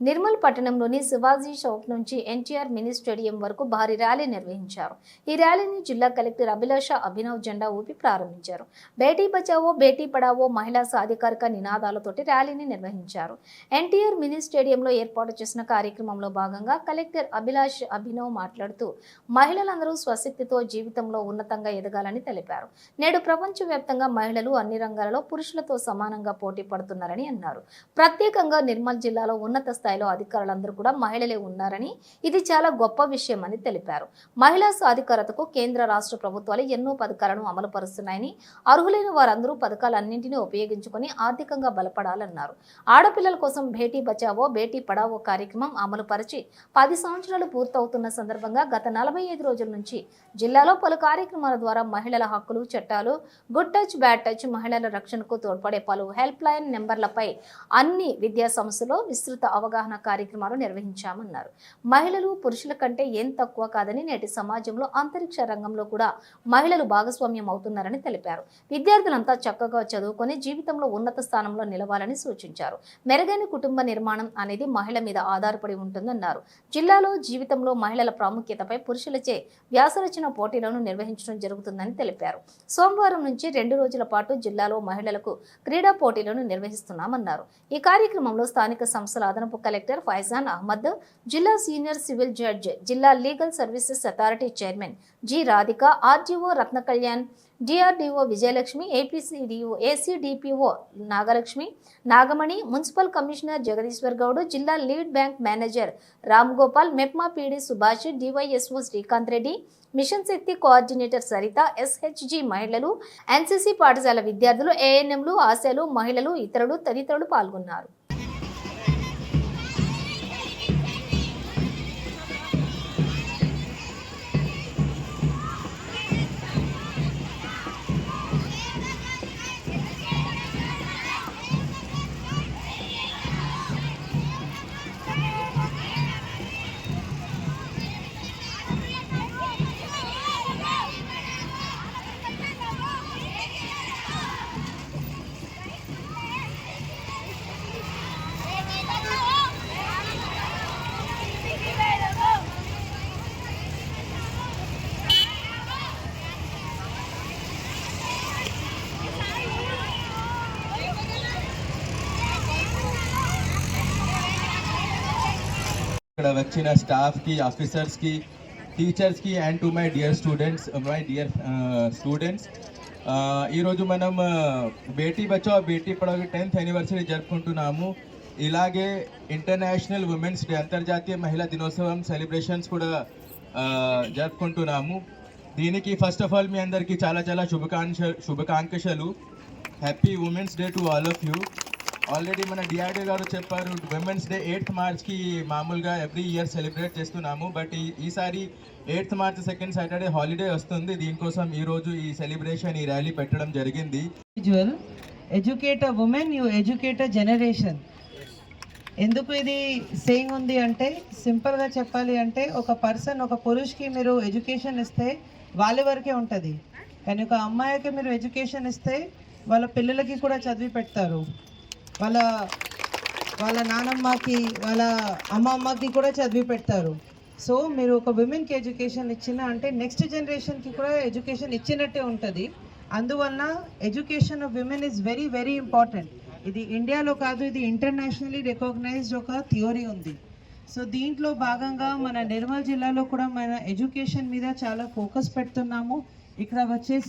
నిర్మల్ పట్టణంలోని శివాజీ చౌక్ నుంచి NTR mini stadium వరకు భారీ ర్యాలీ నిర్వహించారు. ఈ ర్యాలీని జిల్లా కలెక్టర్ అభిలాష అభినవ్ జెండా ఊపి ప్రారంభించారు. బేటీ బచావో బేటీ పడావో మహిళా సాధికారిక నినాదాలతోటి ర్యాలీని నిర్వహించారు. ఎన్టీఆర్ మినీ స్టేడియంలో ఏర్పాటు చేసిన కార్యక్రమంలో భాగంగా కలెక్టర్ అభిలాష్ అభినవ్ మాట్లాడుతూ మహిళలందరూ స్వశక్తితో జీవితంలో ఉన్నతంగా ఎదగాలని తెలిపారు. నేడు ప్రపంచవ్యాప్తంగా మహిళలు అన్ని రంగాలలో పురుషులతో సమానంగా పోటీ పడుతున్నారని అన్నారు. ప్రత్యేకంగా నిర్మల్ జిల్లాలో ఉన్నత స్థాయిలో అధికారులందరూ కూడా మహిళలే ఉన్నారని ఇది చాలా గొప్ప విషయం అని తెలిపారు. మహిళా సాధికారతకు కేంద్ర రాష్ట్ర ప్రభుత్వాలు ఎన్నో పథకాలను అమలు పరుస్తున్నాయని అర్హులైన వారందరూ పథకాలన్నింటినీ ఉపయోగించుకొని ఆర్థికంగా బలపడాలన్నారు. ఆడపిల్లల కోసం భేటీ బచావో భేటీ పడావో కార్యక్రమం అమలు పరిచి పది సంవత్సరాలు పూర్తవుతున్న సందర్భంగా గత నలభై ఐదు రోజుల నుంచి జిల్లాలో పలు కార్యక్రమాల ద్వారా మహిళల హక్కులు చట్టాలు గుడ్ టచ్ బ్యాడ్ టచ్ మహిళల రక్షణకు తోడ్పడే పలు హెల్ప్ లైన్ నెంబర్లపై అన్ని విద్యా సంస్థలో విస్తృత అవగాహన అవగాహన కార్యక్రమాలు నిర్వహించామన్నారు. మహిళలు పురుషుల కంటే ఏం తక్కువ కాదని నేటి సమాజంలో అంతరిక్ష రంగంలో కూడా మహిళలు భాగస్వామ్యం అవుతున్నారని తెలిపారు. విద్యార్థులంతా చక్కగా చదువుకొని జీవితంలో ఉన్నత స్థానంలో నిలవాలని సూచించారు. మెరుగైన కుటుంబ నిర్మాణం అనేది మహిళ మీద ఆధారపడి ఉంటుందన్నారు. జిల్లాలో జీవితంలో మహిళల ప్రాముఖ్యతపై పురుషులచే వ్యాసరచన పోటీలను నిర్వహించడం జరుగుతుందని తెలిపారు. సోమవారం నుంచి రెండు రోజుల పాటు జిల్లాలో మహిళలకు క్రీడా పోటీలను నిర్వహిస్తున్నామన్నారు. ఈ కార్యక్రమంలో స్థానిక సంస్థల అదనపు కలెక్టర్ ఫైజాన్ అహ్మద్ జిల్లా సీనియర్ సివిల్ జడ్జ్ జిల్లా legal services authority chairman G Radhika RDO Ratna Kalyan DRDO Vijayalakshmi APCDO ACDPO Nagalakshmi Nagamani municipal commissioner Jagadeeshwar Goud జిల్లా lead bank manager Ram Gopal MEPMA PD Subhash DYSO Srikanth Reddy mission Shakti coordinator Saritha SHG మహిళలు NCC పాఠశాల విద్యార్థులు ఏఎన్ఎంలు ఆశలు మహిళలు ఇతరులు తదితరులు పాల్గొన్నారు. ఇక్కడ వచ్చిన స్టాఫ్కి ఆఫీసర్స్కి టీచర్స్కి and to my dear students my dear students ఈరోజు మనం uh, Beti Bachao Beti Padhao tenth anniversary జరుపుకుంటున్నాము. ఇలాగే ఇంటర్నేషనల్ ఉమెన్స్ డే అంతర్జాతీయ మహిళా దినోత్సవం సెలబ్రేషన్స్ కూడా uh, జరుపుకుంటున్నాము. దీనికి ఫస్ట్ ఆఫ్ ఆల్ మీ అందరికీ చాలా చాలా శుభాకాంక్ష శుభాకాంక్షలు. Happy women's day to all of you already మన డిఆర్డీ గారు చెప్పారు విమెన్స్ డే ఎయిత్ మార్చ్కి మామూలుగా ఎవ్రీ ఇయర్ సెలబ్రేట్ చేస్తున్నాము. బట్ ఈసారి eighth March second Saturday holiday వస్తుంది. దీనికోసం ఈరోజు ఈ సెలబ్రేషన్ ఈ ర్యాలీ పెట్టడం జరిగింది. Individual, educate women woman, you generation ఎందుకు ఇది సేయింగ్ ఉంది అంటే సింపుల్గా చెప్పాలి అంటే ఒక పర్సన్ ఒక పురుషుకి మీరు ఎడ్యుకేషన్ ఇస్తే వాళ్ళ వరకే ఉంటుంది. కానీ ఒక అమ్మాయికి మీరు ఎడ్యుకేషన్ ఇస్తే వాళ్ళ పిల్లలకి కూడా చదివి పెడతారు. వాళ్ళ వాళ్ళ నానమ్మకి వాళ్ళ అమ్మమ్మకి కూడా చదివి పెడతారు. సో మీరు ఒక విమెన్కి ఎడ్యుకేషన్ ఇచ్చిన అంటే నెక్స్ట్ జనరేషన్కి కూడా ఎడ్యుకేషన్ ఇచ్చినట్టే ఉంటుంది. అందువలన education of women is very very important ఇది ఇండియాలో కాదు ఇది ఇంటర్నేషనల్లీ రికగ్నైజ్డ్ ఒక థియోరీ ఉంది. సో దీంట్లో భాగంగా మన నిర్మల్ జిల్లాలో కూడా మన ఎడ్యుకేషన్ మీద చాలా ఫోకస్ పెడుతున్నాము. ఇక్కడ వచ్చేసి